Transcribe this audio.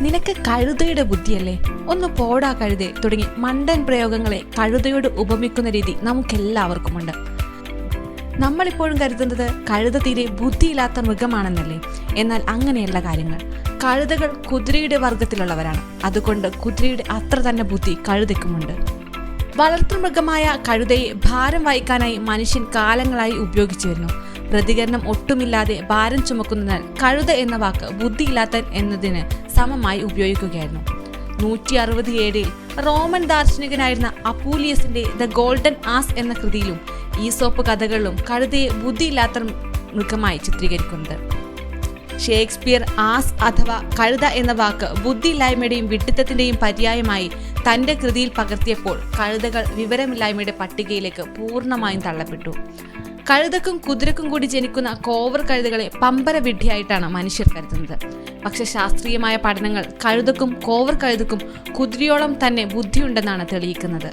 നിനക്ക് കഴുതയുടെ ബുദ്ധിയല്ലേ? ഒന്ന് പോടാ കഴുതേ. തുടങ്ങി മണ്ടൻ പ്രയോഗങ്ങളെ കഴുതയോട് ഉപമിക്കുന്ന രീതി നമുക്കെല്ലാവർക്കുമുണ്ട്. നമ്മളിപ്പോഴും കരുതുന്നത് കഴുത തീരെ ബുദ്ധിയില്ലാത്ത മൃഗമാണെന്നല്ലേ? എന്നാൽ അങ്ങനെയല്ല കാര്യങ്ങൾ. കഴുതകൾ കുതിരയുടെ വർഗത്തിലുള്ളവരാണ്. അതുകൊണ്ട് കുതിരയുടെ അത്ര തന്നെ ബുദ്ധി കഴുതയ്ക്കുമുണ്ട്. വളർത്തുമൃഗമായ കഴുതയെ ഭാരം വഹിക്കാനായി മനുഷ്യൻ കാലങ്ങളായി ഉപയോഗിച്ചു വരുന്നു. പ്രതികരണം ഒട്ടുമില്ലാതെ ഭാരം ചുമക്കുന്നതിനാൽ കഴുത എന്ന വാക്ക് ബുദ്ധിയില്ലാത്ത എന്നതിന് സമമായി ഉപയോഗിക്കുകയായിരുന്നു. നൂറ്റി അറുപത് ഏഴിൽ റോമൻ ദാർശനികനായിരുന്ന അപ്പൂലിയസിന്റെ ദ ഗോൾഡൻ ആസ് എന്ന കൃതിയിലും ഈസോപ്പ് കഥകളിലും കഴുതയെ ബുദ്ധിയില്ലാത്ത മൃഗമായി ചിത്രീകരിക്കുന്നത്. ഷേക്സ്പിയർ ആസ് അഥവാ കഴുത എന്ന വാക്ക് ബുദ്ധിയില്ലായ്മയുടെയും വിഡിത്തത്തിന്റെയും പര്യായമായി തന്റെ കൃതിയിൽ പകർത്തിയപ്പോൾ കഴുതകൾ വിവരമില്ലായ്മയുടെ പട്ടികയിലേക്ക് പൂർണമായും തള്ളപ്പെട്ടു. കഴുതക്കും കുതിരക്കും കൂടി ജനിക്കുന്ന കോവർ കഴുതകളെ പമ്പര വിഡ്ഢിയായിട്ടാണ് മനുഷ്യർ കരുതുന്നത്. പക്ഷെ ശാസ്ത്രീയമായ പഠനങ്ങൾ കഴുതക്കും കോവർ കഴുതക്കും കുതിരയോളം തന്നെ ബുദ്ധിയുണ്ടെന്നാണ് തെളിയിക്കുന്നത്.